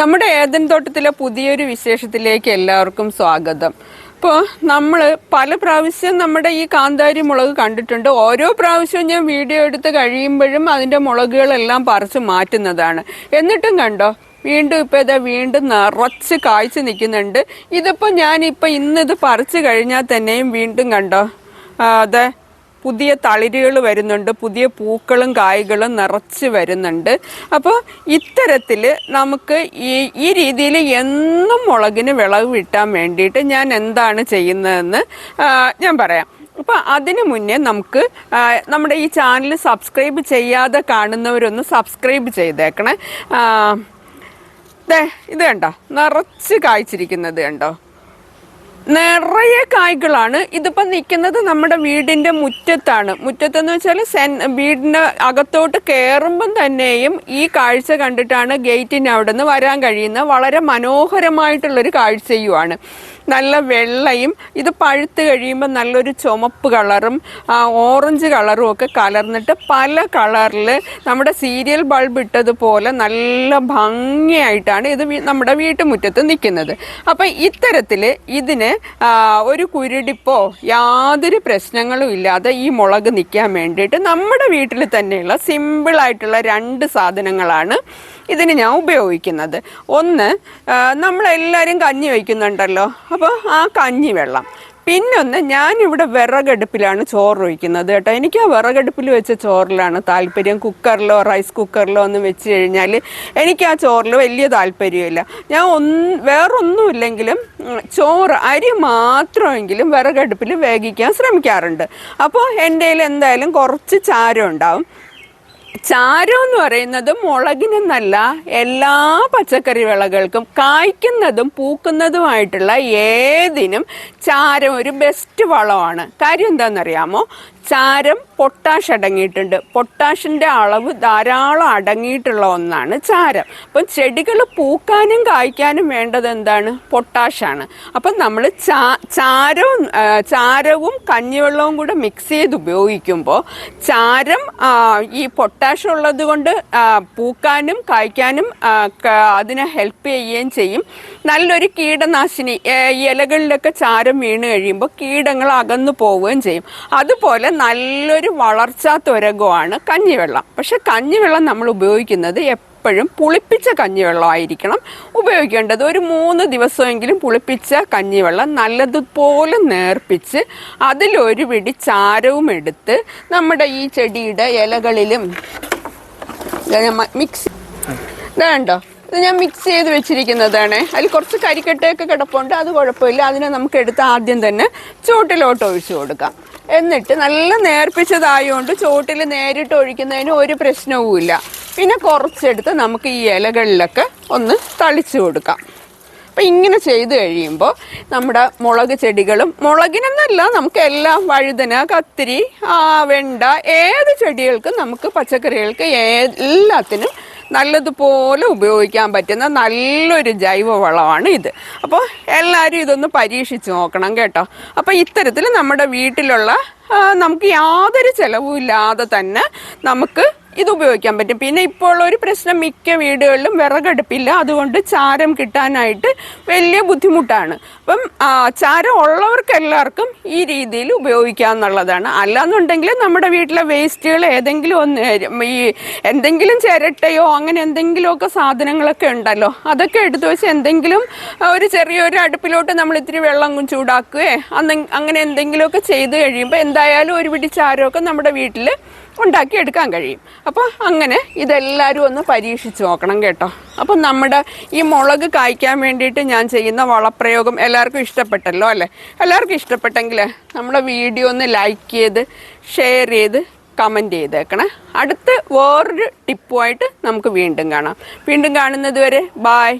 നമ്മുടെ ഏതൻ തോട്ടത്തിലെ പുതിയൊരു വിശേഷത്തിലേക്ക് എല്ലാവർക്കും സ്വാഗതം. ഇപ്പോൾ നമ്മൾ പല പ്രാവശ്യം നമ്മുടെ ഈ കാന്താരി മുളക് കണ്ടിട്ടുണ്ട്. ഓരോ പ്രാവശ്യവും ഞാൻ വീഡിയോ എടുത്ത് കഴിയുമ്പോഴും അതിന്റെ മുളകുകളെല്ലാം പറിച്ച് മാറ്റുന്നതാണ്. എന്നിട്ടും കണ്ടോ? വീണ്ടും ഇപ്പം ഇതാ വീണ്ടും നിറച്ച് കായ്ച്ച് നിൽക്കുന്നുണ്ട്. ഇതിപ്പോൾ ഞാനിപ്പോൾ ഇന്നിത് പറിച്ച് കഴിഞ്ഞാൽ തന്നെയും വീണ്ടും കണ്ടോ? അതെ. പുതിയ തളിരുകൾ വരുന്നുണ്ട് പുതിയ പൂക്കളും കായ്കളും നിറച്ച് വരുന്നുണ്ട്. അപ്പോൾ ഇത്തരത്തിൽ നമുക്ക് ഈ ഈ രീതിയിൽ എന്നും മുളകിന് വിളവ് കിട്ടാൻ വേണ്ടിയിട്ട് ഞാൻ എന്താണ് ചെയ്യുന്നതെന്ന് ഞാൻ പറയാം. അപ്പോൾ അതിനു മുന്നേ നമുക്ക് നമ്മുടെ ഈ ചാനൽ സബ്സ്ക്രൈബ് ചെയ്യാതെ കാണുന്നവരൊന്ന് സബ്സ്ക്രൈബ് ചെയ്തേക്കണേ. ഇത് കണ്ടോ? നിറച്ച് കായ്ച്ചിരിക്കുന്നത് കണ്ടോ? നിറയെ കായ്കളാണ്. ഇതിപ്പോ നിൽക്കുന്നത് നമ്മുടെ വീടിന്റെ മുറ്റത്താണ്. മുറ്റത്തെന്ന് വെച്ചാൽ സെൻ വീടിന്റെ അകത്തോട്ട് കയറുമ്പം തന്നെയും ഈ കാഴ്ച കണ്ടിട്ടാണ് ഗേറ്റിന് അവിടെ നിന്ന് വരാൻ കഴിയുന്ന വളരെ മനോഹരമായിട്ടുള്ളൊരു കാഴ്ചയുമാണ്. നല്ല വെള്ളയും ഇത് പഴുത്ത് കഴിയുമ്പോൾ നല്ലൊരു ചുമപ്പ് കളറും ഓറഞ്ച് കളറും ഒക്കെ കലർന്നിട്ട് പല കളറിൽ നമ്മുടെ സീരിയൽ ബൾബ് ഇട്ടതുപോലെ നല്ല ഭംഗിയായിട്ടാണ് ഇത് നമ്മുടെ വീട്ടുമുറ്റത്ത് നിൽക്കുന്നത്. അപ്പം ഇത്തരത്തിൽ ഇതിന് ഒരു കുരുടിപ്പോ യാതൊരു പ്രശ്നങ്ങളും ഇല്ലാതെ ഈ മുളക് നിൽക്കാൻ വേണ്ടിയിട്ട് നമ്മുടെ വീട്ടിൽ തന്നെയുള്ള സിമ്പിളായിട്ടുള്ള രണ്ട് സാധനങ്ങളാണ് ഇതിന് ഞാൻ ഉപയോഗിക്കുന്നത്. ഒന്ന് നമ്മളെല്ലാവരും കഞ്ഞി വയ്ക്കുന്നുണ്ടല്ലോ. അപ്പോൾ ആ കഞ്ഞി വെള്ളം. പിന്നൊന്ന് ഞാനിവിടെ വിറകടുപ്പിലാണ് ചോറ് വയ്ക്കുന്നത് കേട്ടോ. എനിക്ക് ആ വിറകടുപ്പിൽ വെച്ച ചോറിലാണ് താല്പര്യം. കുക്കറിലോ റൈസ് കുക്കറിലോ ഒന്ന് വെച്ച് കഴിഞ്ഞാൽ എനിക്ക് ആ ചോറിൽ വലിയ താല്പര്യമില്ല. ഞാൻ ഒന്ന് വേറൊന്നുമില്ലെങ്കിലും ചോറ് അരി മാത്രമെങ്കിലും വിറകടുപ്പിൽ വേവിക്കാൻ ശ്രമിക്കാറുണ്ട്. അപ്പോൾ എന്റെ എന്തായാലും കുറച്ച് ചാരം ഉണ്ടാവും. ചാരം എന്ന് പറയുന്നത് മുളകിനെന്നല്ല എല്ലാ പച്ചക്കറി വിളകൾക്കും കായ്ക്കുന്നതും പൂക്കുന്നതുമായിട്ടുള്ള ഏതിനും ചാരം ഒരു ബെസ്റ്റ് വളമാണ്. കാര്യം എന്താണെന്നറിയാമോ ചാരം പൊട്ടാഷ് അടങ്ങിയിട്ടുണ്ട്. പൊട്ടാഷിന്റെ അളവ് ധാരാളം അടങ്ങിയിട്ടുള്ള ഒന്നാണ് ചാരം. അപ്പം ചെടികൾ പൂക്കാനും കായ്ക്കാനും വേണ്ടത് എന്താണ്? പൊട്ടാഷാണ്. അപ്പം നമ്മൾ ചാ ചാരവും ചാരവും കഞ്ഞിവെള്ളവും കൂടെ മിക്സ് ചെയ്ത് ഉപയോഗിക്കുമ്പോൾ ചാരം ഈ ഈ പൊട്ടാഷ് ഉള്ളത് കൊണ്ട് പൂക്കാനും കായ്ക്കാനും അതിനെ ഹെൽപ്പ് ചെയ്യുകയും ചെയ്യും. നല്ലൊരു കീടനാശിനി ഇലകളിലൊക്കെ ചാരം വീണ് കഴിയുമ്പോൾ കീടങ്ങൾ അകന്നു പോവുകയും ചെയ്യും. അതുപോലെ നല്ലൊരു വളർച്ചാ തുരകുമാണ് കഞ്ഞിവെള്ളം. പക്ഷെ കഞ്ഞിവെള്ളം നമ്മൾ ഉപയോഗിക്കുന്നത് എപ്പോഴും പുളിപ്പിച്ച കഞ്ഞിവെള്ളമായിരിക്കണം. ഉപയോഗിക്കേണ്ടത് ഒരു മൂന്ന് ദിവസമെങ്കിലും പുളിപ്പിച്ച കഞ്ഞിവെള്ളം നല്ലതുപോലെ നേർപ്പിച്ച് അതിലൊരു പിടി ചാരവും എടുത്ത് നമ്മുടെ ഈ ചെടിയുടെ ഇലകളിലും മിക്സ് ഇതാണ്ടോ ഇത് ഞാൻ മിക്സ് ചെയ്ത് വെച്ചിരിക്കുന്നതാണ്. അതിൽ കുറച്ച് കരിക്കട്ടയൊക്കെ കിടപ്പുണ്ട് അത് കുഴപ്പമില്ല. അതിനെ നമുക്ക് എടുത്ത് ആദ്യം തന്നെ ചുവട്ടിലോട്ട് ഒഴിച്ചു കൊടുക്കാം. എന്നിട്ട് നല്ല നേർപ്പിച്ചതായതുകൊണ്ട് ചുവട്ടിൽ നേരിട്ട് ഒഴിക്കുന്നതിന് ഒരു പ്രശ്നവുമില്ല പിന്നെ കുറച്ചെടുത്ത് നമുക്ക് ഈ ഇലകളിലൊക്കെ ഒന്ന് തളിച്ചു കൊടുക്കാം. അപ്പം ഇങ്ങനെ ചെയ്ത് കഴിയുമ്പോൾ നമ്മുടെ മുളക് ചെടികളും മുളകിനെന്നല്ല നമുക്ക് എല്ലാം വഴുതന കത്തിരി വെണ്ട ഏത് ചെടികൾക്കും നമുക്ക് പച്ചക്കറികൾക്ക് എല്ലാത്തിനും നല്ലതുപോലെ ഉപയോഗിക്കാൻ പറ്റുന്ന നല്ലൊരു ജൈവ വളമാണ് ഇത്. അപ്പോൾ എല്ലാവരും ഇതൊന്ന് പരീക്ഷിച്ച് നോക്കണം കേട്ടോ. അപ്പോൾ ഇത്തരത്തിൽ നമ്മുടെ വീട്ടിലുള്ള നമുക്ക് യാതൊരു ചിലവും ഇല്ലാതെ തന്നെ നമുക്ക് ഇത് ഉപയോഗിക്കാൻ പറ്റും. പിന്നെ ഇപ്പോൾ ഉള്ള ഒരു പ്രശ്നം മിക്ക വീടുകളിലും വിറകടുപ്പില്ല. അതുകൊണ്ട് ചാരം കിട്ടാനായിട്ട് വലിയ ബുദ്ധിമുട്ടാണ്. അപ്പം ചാരം ഉള്ളവർക്ക് എല്ലാവർക്കും ഈ രീതിയിൽ ഉപയോഗിക്കാന്നുള്ളതാണ് അല്ലാന്നുണ്ടെങ്കിൽ നമ്മുടെ വീട്ടിലെ വേസ്റ്റുകൾ ഏതെങ്കിലും ഒന്ന് ഈ എന്തെങ്കിലും ചിരട്ടയോ അങ്ങനെ എന്തെങ്കിലുമൊക്കെ സാധനങ്ങളൊക്കെ ഉണ്ടല്ലോ. അതൊക്കെ എടുത്തു വെച്ച് എന്തെങ്കിലും ഒരു ചെറിയൊരു അടുപ്പിലോട്ട് നമ്മൾ ഇത്തിരി വെള്ളം ചൂടാക്കുകയോ അങ്ങനെ എന്തെങ്കിലുമൊക്കെ ചെയ്ത് കഴിയുമ്പോൾ എന്തായാലും ഒരു പിടി ചാരമൊക്കെ നമ്മുടെ വീട്ടിൽ ഉണ്ടാക്കി എടുക്കാൻ കഴിയും. അപ്പോൾ അങ്ങനെ ഇതെല്ലാവരും ഒന്ന് പരീക്ഷിച്ച് നോക്കണം കേട്ടോ. അപ്പം നമ്മുടെ ഈ മുളക് കായ്ക്കാൻ വേണ്ടിയിട്ട് ഞാൻ ചെയ്യുന്ന വളപ്രയോഗം എല്ലാവർക്കും ഇഷ്ടപ്പെട്ടല്ലോ അല്ലേ? എല്ലാവർക്കും ഇഷ്ടപ്പെട്ടെങ്കിൽ നമ്മുടെ വീഡിയോ ഒന്ന് ലൈക്ക് ചെയ്ത് ഷെയർ ചെയ്ത് കമന്റ് ചെയ്തേക്കണേ. അടുത്ത് വേറൊരു ടിപ്പുമായിട്ട് നമുക്ക് വീണ്ടും കാണാം. വീണ്ടും കാണുന്നത് വരെ ബായ്